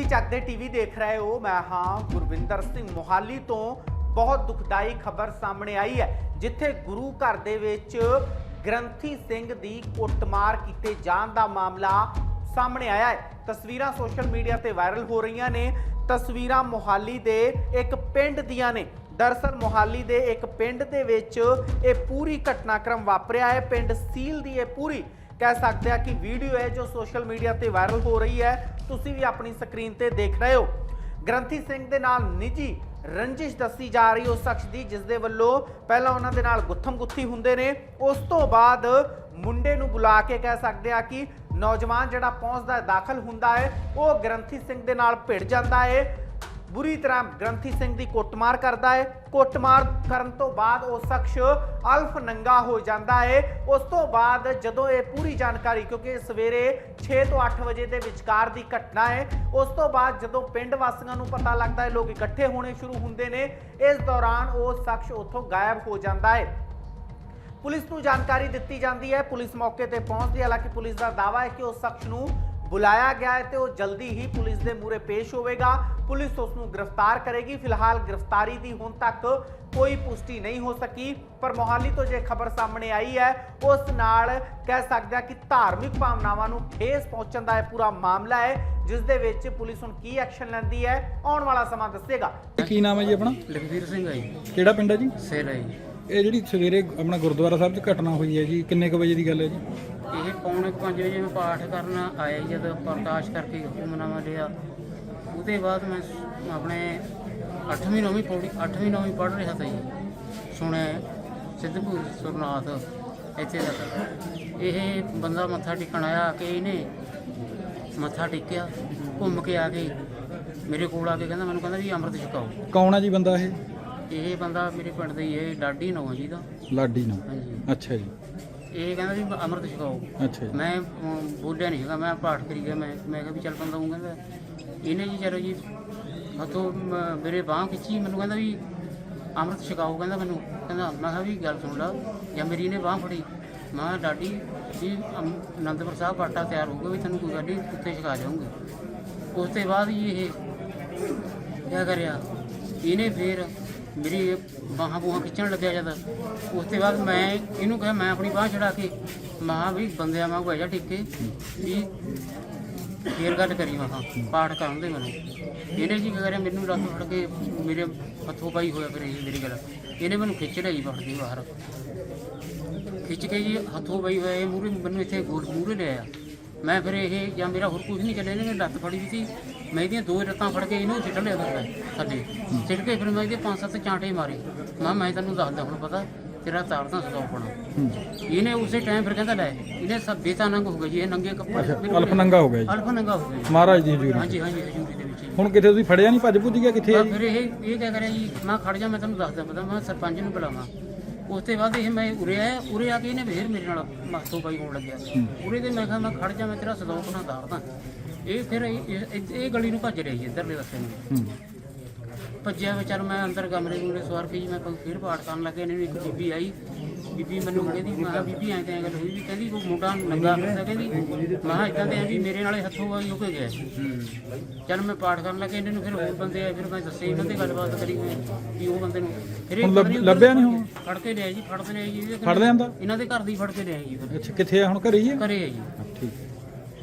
ਤੁਸੀਂ ਜਗਦੇ ਟੀਵੀ ਦੇਖ ਰਹੇ ਹੋ, ਮੈਂ ਹਾਂ ਗੁਰਵਿੰਦਰ ਸਿੰਘ ਮੋਹਾਲੀ ਤੋਂ ਬਹੁਤ ਦੁਖਦਾਈ ਖਬਰ ਸਾਹਮਣੇ ਆਈ ਹੈ, ਜਿੱਥੇ ਗੁਰੂ ਘਰ ਦੇ ਵਿੱਚ ਗ੍ਰੰਥੀ ਸਿੰਘ ਦੀ ਕੁੱਟਮਾਰ ਕੀਤੇ ਜਾਣ ਦਾ ਮਾਮਲਾ ਸਾਹਮਣੇ ਆਇਆ ਹੈ। ਤਸਵੀਰਾਂ ਸੋਸ਼ਲ ਮੀਡੀਆ ਤੇ ਵਾਇਰਲ ਹੋ ਰਹੀਆਂ ਨੇ। ਤਸਵੀਰਾਂ ਮੋਹਾਲੀ ਦੇ ਇੱਕ ਪਿੰਡ ਦੀਆਂ ਨੇ। ਦਰਸਲ ਮੋਹਾਲੀ ਦੇ ਇੱਕ ਪਿੰਡ ਦੇ ਵਿੱਚ ਇਹ ਪੂਰੀ ਘਟਨਾਕ੍ਰਮ ਵਾਪਰਿਆ ਹੈ। ਪਿੰਡ ਸੀਲ ਦੀ ਇਹ ਪੂਰੀ ਕਹਿ ਸਕਦੇ ਆ ਕਿ ਵੀਡੀਓ ਹੈ ਜੋ ਸੋਸ਼ਲ ਮੀਡੀਆ ਤੇ ਵਾਇਰਲ ਹੋ ਰਹੀ ਹੈ। ਤੁਸੀਂ ਵੀ ਆਪਣੀ ਸਕਰੀਨ ਤੇ ਦੇਖ ਰਹੇ ਹੋ। ਗ੍ਰੰਥੀ ਸਿੰਘ ਦੇ ਨਾਲ ਨਿੱਜੀ ਰੰਜਿਸ਼ ਦੱਸੀ ਜਾ ਰਹੀ ਉਸ ਸ਼ਖਸ ਦੀ, ਜਿਸ ਦੇ ਵੱਲੋਂ ਪਹਿਲਾਂ ਉਹਨਾਂ ਦੇ ਨਾਲ ਗੁੱਥਮ ਗੁੱਥੀ ਹੁੰਦੇ ਨੇ। ਉਸ ਤੋਂ ਬਾਅਦ ਮੁੰਡੇ ਨੂੰ ਬੁਲਾ ਕੇ ਕਹਿ ਸਕਦੇ ਆ ਕਿ ਨੌਜਵਾਨ ਜਿਹੜਾ ਪਹੁੰਚਦਾ ਹੈ, ਦਾਖਲ ਹੁੰਦਾ ਹੈ, ਉਹ ਗ੍ਰੰਥੀ ਸਿੰਘ ਦੇ ਨਾਲ ਭਿੜ ਜਾਂਦਾ ਹੈ। ਬੁਰੀ ਤਰ੍ਹਾਂ ਗ੍ਰੰਥੀ ਸਿੰਘ ਦੀ ਕੁੱਟਮਾਰ ਕਰਦਾ ਹੈ ਕੁੱਟਮਾਰ ਕਰਨ ਤੋਂ ਬਾਅਦ ਉਹ ਸ਼ਖਸ ਅਲਫ ਨੰਗਾ ਹੋ ਜਾਂਦਾ ਹੈ ਉਸ ਤੋਂ ਬਾਅਦ ਜਦੋਂ ਇਹ ਪੂਰੀ ਜਾਣਕਾਰੀ, ਕਿਉਂਕਿ ਸਵੇਰੇ 6 ਤੋਂ 8 ਵਜੇ ਦੇ ਵਿਚਕਾਰ ਦੀ ਘਟਨਾ ਹੈ ਉਸ ਤੋਂ ਬਾਅਦ ਜਦੋਂ ਪਿੰਡ ਵਾਸੀਆਂ ਨੂੰ ਪਤਾ ਲੱਗਦਾ ਹੈ ਲੋਕ ਇਕੱਠੇ ਹੋਣੇ ਸ਼ੁਰੂ ਹੁੰਦੇ ਨੇ, ਇਸ ਦੌਰਾਨ ਉਹ ਸ਼ਖਸ ਉੱਥੋਂ ਗਾਇਬ ਹੋ ਜਾਂਦਾ ਹੈ ਪੁਲਿਸ ਨੂੰ ਜਾਣਕਾਰੀ ਦਿੱਤੀ ਜਾਂਦੀ ਹੈ ਪੁਲਿਸ ਮੌਕੇ ਤੇ ਪਹੁੰਚਦੀ ਹੈ ਹਾਲਾਂਕਿ ਪੁਲਿਸ ਦਾ ਦਾਅਵਾ ਹੈ ਕਿ ਉਸ ਸ਼ਖਸ ਨੂੰ ਬੁਲਾਇਆ ਗਿਆ ਹੈ ਤੇ ਉਹ ਜਲਦੀ ਹੀ ਪੁਲਿਸ ਦੇ ਮੂਹਰੇ ਪੇਸ਼ ਹੋਵੇਗਾ। ਪੁਲਿਸ ਉਸ ਨੂੰ ਗ੍ਰਿਫਤਾਰ ਕਰੇਗੀ। ਫਿਲਹਾਲ ਗ੍ਰਿਫਤਾਰੀ ਦੀ ਹੁਣ ਤੱਕ ਕੋਈ ਪੁਸ਼ਟੀ ਨਹੀਂ ਹੋ ਸਕੀ ਪਰ ਮੋਹਾਲੀ ਤੋਂ ਜੇ ਖਬਰ ਸਾਹਮਣੇ ਆਈ ਹੈ ਉਸ ਨਾਲ ਕਹਿ ਸਕਦੇ ਹਾਂ ਕਿ ਧਾਰਮਿਕ ਭਾਵਨਾਵਾਂ ਨੂੰ ਠੇਸ ਪਹੁੰਚਣ ਦਾ ਇਹ ਪੂਰਾ ਮਾਮਲਾ ਹੈ ਜਿਸ ਦੇ ਵਿੱਚ ਪੁਲਿਸ ਹੁਣ ਕੀ ਐਕਸ਼ਨ ਲੈਂਦੀ ਹੈ ਆਉਣ ਵਾਲਾ ਸਮਾਂ ਦੱਸੇਗਾ। ਕੀ ਨਾਮ ਹੈ ਜੀ ਆਪਣਾ? ਲਖਵੀਰ ਸਿੰਘ ਆ ਜੀ। ਕਿਹੜਾ ਪਿੰਡ ਹੈ ਜੀ? ਸੇਲ ਹੈ ਜੀ। ਇਹ ਜਿਹੜੀ ਸਵੇਰੇ ਆਪਣਾ ਗੁਰਦੁਆਰਾ ਸਾਹਿਬ 'ਚ ਘਟਨਾ ਹੋਈ ਹੈ ਜੀ ਕਿੰਨੇ ਕੁ ਵਜੇ ਦੀ ਗੱਲ ਹੈ ਜੀ? ਇਹ ਪੌਣੇ 5 ਵਜੇ ਮੈਂ ਪਾਠ ਕਰਨ ਆਇਆ ਜੀ ਜਦੋਂ ਪ੍ਰਕਾਸ਼ ਕਰਕੇ ਹੁਕਮਨਾਮਾ ਲਿਆ। ਉਹਦੇ ਬਾਅਦ ਮੈਂ ਸ- ਆਪਣੇ 8ਵੀਂ 9ਵੀਂ ਪੌੜੀ 8ਵੀਂ 9ਵੀਂ ਪੜ੍ਹ ਰਿਹਾ ਸੀ ਜੀ। ਸੁਣਿਆ ਸਿੱਧਪੁਰ ਸੁਰਨਾਥ ਇੱਥੇ ਤੱਕ ਇਹ ਬੰਦਾ ਮੱਥਾ ਟੇਕਣ ਆਇਆ ਕਿ ਇਹਨੇ ਮੱਥਾ ਟੇਕਿਆ ਘੁੰਮ ਕੇ ਆ ਕੇ ਮੇਰੇ ਕੋਲ ਆ ਕੇ ਕਹਿੰਦਾ ਮੈਨੂੰ ਕਹਿੰਦਾ ਵੀ ਅੰਮ੍ਰਿਤ ਛਕਾਓ। ਕੌਣ ਹੈ ਜੀ ਬੰਦਾ ਇਹ? ਇਹ ਬੰਦਾ ਮੇਰੇ ਪਿੰਡ ਦਾ ਹੀ ਹੈ ਡਾਡੀ ਨੌ ਜੀ ਦਾ। ਲਾਡੀ ਨੂੰ। ਹਾਂਜੀ। ਅੱਛਾ ਜੀ। ਇਹ ਕਹਿੰਦਾ ਵੀ ਅੰਮ੍ਰਿਤ ਛਕਾਓ। ਅੱਛਾ ਜੀ। ਮੈਂ ਅਮ, ਬੋਲਿਆ ਨਹੀਂ ਹੈਗਾ ਮੈਂ ਪਾਠ ਕਰੀ ਗਿਆ ਮੈਂ ਮੈਂ ਕਿਹਾ ਵੀ ਚੱਲ ਬੰਦਾ ਹੂੰ ਕਹਿੰਦਾ ਇਹਨੇ ਜੀ ਚਲੋ ਜੀ ਹੱਥੋਂ ਮ- ਮੇਰੇ ਬਾਹ ਖਿੱਚੀ ਮੈਨੂੰ ਕਹਿੰਦਾ ਵੀ ਅੰਮ੍ਰਿਤ ਛਕਾਓ ਕਹਿੰਦਾ ਮੈਨੂੰ। ਕਹਿੰਦਾ ਮੈਂ ਕਿਹਾ ਵੀ ਗੱਲ ਸੁਣ ਲਾ ਜਾਂ ਮੇਰੀ ਇਹਨੇ ਬਾਹ ਫੜੀ। ਮੈਂ ਕਿਹਾ, ਡਾਡੀ ਵੀ ਅਮ, ਅਨੰਦਪੁਰ ਸਾਹਿਬ ਬਾਟਾ ਤਿਆਰ ਹੋਊਗਾ ਵੀ ਤੈਨੂੰ ਕੋਈ ਗੱਲ ਨਹੀਂ ਉੱਤੇ ਛਕਾ ਜਾਊਂਗੇ। ਉਸ ਤੋਂ ਬਾਅਦ ਜੀ ਇਹ ਕਿਆ ਕਰਿਆ ਇਹਨੇ ਫੇਰ ਮੇਰੀ ਬਾਹਾਂ ਬੂਹਾਂ ਖਿੱਚਣ ਲੱਗਿਆ ਜਦ, ਉਸ ਤੋਂ ਬਾਅਦ ਮੈਂ ਇਹਨੂੰ ਕਿਹਾ, ਮੈਂ ਆਪਣੀ ਬਾਹ ਛੜਾ ਕੇ ਮਾਂ ਵੀ ਬੰਦਿਆਂ ਵਾਂਗੂ ਬਹਿ ਜਾ ਟਿੱਕੇ, ਵੀ ਫੇਰ ਗੱਲ ਕਰੀ ਮਹਾ ਪਾਠ ਕਰਨ ਦੇ ਮੈਨੂੰ। ਇਹਨੇ ਜੀ ਕੀ ਕਰਿਆ ਮੈਨੂੰ ਲੱਤ ਫੜ ਕੇ ਮੇਰੇ ਹੱਥੋਂ ਪਾਈ ਹੋਇਆ ਫਿਰ ਇਹ ਮੇਰੀ ਗੱਲ। ਇਹਨੇ ਮੈਨੂੰ ਖਿੱਚ ਲਿਆ ਜੀ ਫੜਦੀ ਬਾਹਰ। ਖਿੱਚ ਕੇ ਜੀ ਹੱਥੋਂ ਪਾਈ ਹੋਇਆ ਇਹ ਮੂਰੇ ਮੈਨੂੰ ਇੱਥੇ ਗੋਲ ਮੂਰੇ ਲਿਆਇਆ। ਮੈਂ ਫਿਰ ਇਹ ਜਾਂ ਮੇਰਾ ਹੋਰ ਕੁਝ ਨਹੀਂ ਚੱਲਿਆ ਇਹਨੇ ਲੱਤ ਫੜੀ ਵੀ ਸੀ। ਮੈਂ ਇਹਦੀਆਂ ਦੋ ਲੱਤਾਂ ਫੜ ਕੇ ਇਹਨੂੰ ਸਿੱਟ ਲਿਆ ਥੱਲੇ ਥੱਲੇ ਸਿੱਟ ਕੇ ਫਿਰ ਮੈਂ ਇਹਦੇ ਪੰਜ ਸੱਤ ਚਾਂਟੇ ਮਾਰੇ। ਮੈਂ ਮੈਂ ਤੈਨੂੰ ਦੱਸਦਾ ਹੁਣ ਪਤਾ ਤੇਰਾ ਤਾਰਦਾ ਸਦਾ ਪਣਾ ਇਹਨੇ ਉਸੇ ਟਾਈਮ ਫਿਰ ਕਹਿੰਦਾ ਲੈ ਇਹਨੇ ਸਭ ਬੇਤਾ ਨੰਗ ਹੋ ਗਿਆ ਜੀ ਇਹ ਨੰਗੇ ਕੱਪੜੇ ਅਲਫ ਨੰਗਾ ਹੋ ਗਿਆ ਜੀ। ਅਲਫ ਨੰਗਾ ਹੋ ਗਿਆ ਜੀ। ਮਹਾਰਾਜ ਦੀ ਹਜ਼ੂਰੀ। ਹਾਂਜੀ ਹਾਂਜੀ ਹਜ਼ੂਰੀ ਦੇ ਵਿੱਚ। ਹੁਣ ਕਿਤੇ ਤੁਸੀਂ ਫੜਿਆ ਨਹੀਂ ਭੱਜ ਭੁੱਜ ਗਿਆ ਕਿੱਥੇ ਜੀ? ਫਿਰ ਇਹ ਇਹ ਕਿਆ ਕਰਿਆ ਜੀ? ਮੈਂ ਖੜ ਜਾ ਮੈਂ ਤੈਨੂੰ ਦੱਸਦਾ ਪਤਾ ਮੈਂ ਸਰਪੰਚ ਨੂੰ ਬੁਲਾਵਾਂ। ਉਸ ਤੋਂ ਬਾਅਦ ਇਹ ਮੈਂ ਉਰੇ ਆਇਆ ਉਰੇ ਆ ਕੇ ਇਹਨੇ ਫੇਰ ਮੇਰੇ ਨਾਲ ਮਾਥੋਂ ਪਾਈ ਹੋਣ ਲੱਗਿਆ। ਉਰੇ ਤੇ ਮੈਂ ਕਿਹਾ ਮੈਂ ਖੜ ਜਾ ਮੈਂ ਤੇਰਾ ਸਦੋਕ ਨਾ ਧਾਰਦਾ ਇਹ ਫਿਰ ਇਹ- ਗਲੀ ਨੂੰ ਭੱਜ ਰਿਹਾ ਜੀ ਇੱਧਰਲੇ ਪਾਸੇ ਨੂੰ। ਭੱਜਿਆ ਵੇ ਚੱਲ ਮੈਂ ਅੰਦਰ ਕਮਰੇ ਨੂੰ ਸਵਾਰ ਕੇ ਜੀ ਮੈਂ ਫਿਰ ਪਾਠ ਕਰਨ ਲੱਗੇ ਇਹਨੇ ਇੱਕ ਬੀਬੀ ਆਈ। ਬੀਬੀ ਮੈਨੂੰ ਕਹਿੰਦੀ ਮੈਂ ਬੀਬੀ ਐਂ ਤੇ ਗੱਲ ਹੋਈ ਵੀ ਕਹਿੰਦੀ ਉਹ ਮੁੰਡਾ ਨੰਗਾ ਫਿਰਦਾ ਕਹਿੰਦੀ ਮੈਂ ਇਦਾਂ ਤੇ ਐਂ ਵੀ ਮੇਰੇ ਨਾਲੇ ਹੱਥੋਂ ਆਈ ਹੋ ਕੇ ਗਿਆ। ਚੱਲ ਮੈਂ ਪਾਠ ਕਰਨ ਲੱਗੇ ਇਹਨਾਂ ਨੂੰ ਫਿਰ ਹੋਰ ਬੰਦੇ ਆਏ ਫਿਰ ਮੈਂ ਦੱਸੇ ਇਹਨਾਂ ਤੇ ਗੱਲਬਾਤ ਕਰੀ ਮੈਂ ਵੀ ਉਹ ਬੰਦੇ ਨੂੰ। ਫਿਰ ਇਹ ਪਤਾ ਲੱਭਿਆ ਨੀ ਹੁਣ? ਫੜ ਕੇ ਲਿਆ ਜੀ ਫੜਦੇ ਨੇ ਜੀ ਫੜ ਲਿਆਂਦਾ ਇਹਨਾਂ ਦੇ ਘਰ ਦੀ ਫੜ ਕੇ ਲਿਆ ਜੀ ਫਿਰ। ਅੱਛਾ ਕਿੱਥੇ ਆ? ਹੁਣ ਘਰੇ ਹੀ ਹੈ ਘਰੇ ਆ ਜੀ। ਠੀਕ।